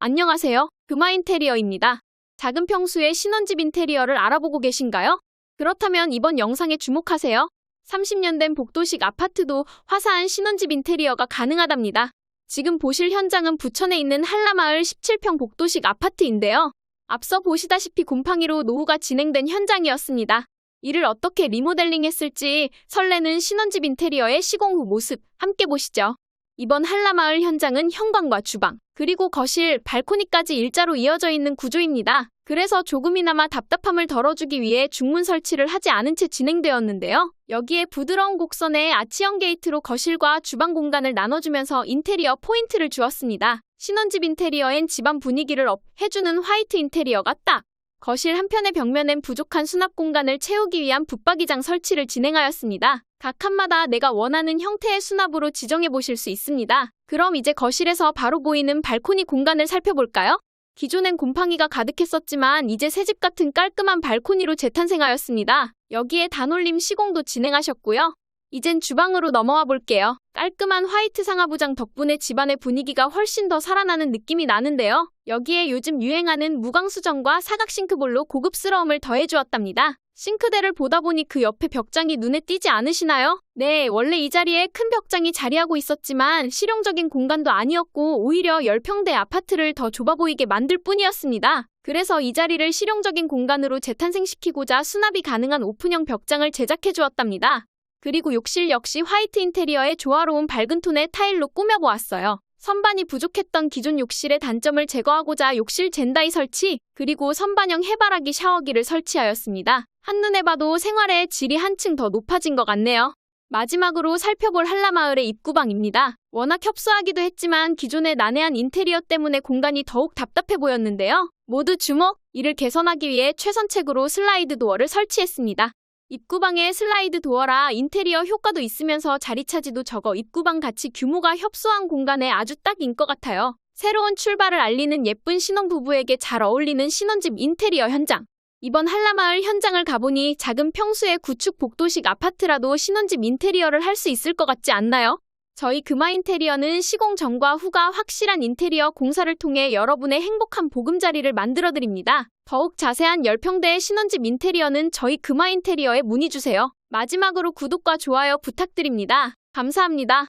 안녕하세요. 금화 인테리어입니다. 작은 평수의 신혼집 인테리어를 알아보고 계신가요? 그렇다면 이번 영상에 주목하세요. 30년 된 복도식 아파트도 화사한 신혼집 인테리어가 가능하답니다. 지금 보실 현장은 부천에 있는 한라마을 17평 복도식 아파트인데요. 앞서 보시다시피 곰팡이로 노후가 진행된 현장이었습니다. 이를 어떻게 리모델링 했을지 설레는 신혼집 인테리어의 시공 후 모습 함께 보시죠. 이번 한라마을 현장은 현관과 주방, 그리고 거실, 발코니까지 일자로 이어져 있는 구조입니다. 그래서 조금이나마 답답함을 덜어주기 위해 중문 설치를 하지 않은 채 진행되었는데요. 여기에 부드러운 곡선의 아치형 게이트로 거실과 주방 공간을 나눠주면서 인테리어 포인트를 주었습니다. 신혼집 인테리어엔 집안 분위기를 업 해주는 화이트 인테리어가 딱! 거실 한편의 벽면엔 부족한 수납 공간을 채우기 위한 붙박이장 설치를 진행하였습니다. 각 칸마다 내가 원하는 형태의 수납으로 지정해 보실 수 있습니다. 그럼 이제 거실에서 바로 보이는 발코니 공간을 살펴볼까요? 기존엔 곰팡이가 가득했었지만 이제 새집 같은 깔끔한 발코니로 재탄생하였습니다. 여기에 단올림 시공도 진행하셨고요. 이젠 주방으로 넘어와 볼게요. 깔끔한 화이트 상하부장 덕분에 집안의 분위기가 훨씬 더 살아나는 느낌이 나는데요. 여기에 요즘 유행하는 무광수전과 사각 싱크볼로 고급스러움을 더해주었답니다. 싱크대를 보다 보니 그 옆에 벽장이 눈에 띄지 않으시나요? 네, 원래 이 자리에 큰 벽장이 자리하고 있었지만 실용적인 공간도 아니었고 오히려 10평대 아파트를 더 좁아 보이게 만들 뿐이었습니다. 그래서 이 자리를 실용적인 공간으로 재탄생시키고자 수납이 가능한 오픈형 벽장을 제작해 주었답니다. 그리고 욕실 역시 화이트 인테리어에 조화로운 밝은 톤의 타일로 꾸며보았어요. 선반이 부족했던 기존 욕실의 단점을 제거하고자 욕실 젠다이 설치, 그리고 선반형 해바라기 샤워기를 설치하였습니다. 한눈에 봐도 생활의 질이 한층 더 높아진 것 같네요. 마지막으로 살펴볼 한라마을의 입구방입니다. 워낙 협소하기도 했지만 기존의 난해한 인테리어 때문에 공간이 더욱 답답해 보였는데요. 모두 주목! 이를 개선하기 위해 최선책으로 슬라이드 도어를 설치했습니다. 입구방에 슬라이드 도어라 인테리어 효과도 있으면서 자리 차지도 적어 입구방 같이 규모가 협소한 공간에 아주 딱인 것 같아요. 새로운 출발을 알리는 예쁜 신혼부부에게 잘 어울리는 신혼집 인테리어 현장. 이번 한라마을 현장을 가보니 작은 평수의 구축 복도식 아파트라도 신혼집 인테리어를 할 수 있을 것 같지 않나요? 저희 금화 인테리어는 시공 전과 후가 확실한 인테리어 공사를 통해 여러분의 행복한 보금자리를 만들어드립니다. 더욱 자세한 10평대의 신혼집 인테리어는 저희 금화 인테리어에 문의주세요. 마지막으로 구독과 좋아요 부탁드립니다. 감사합니다.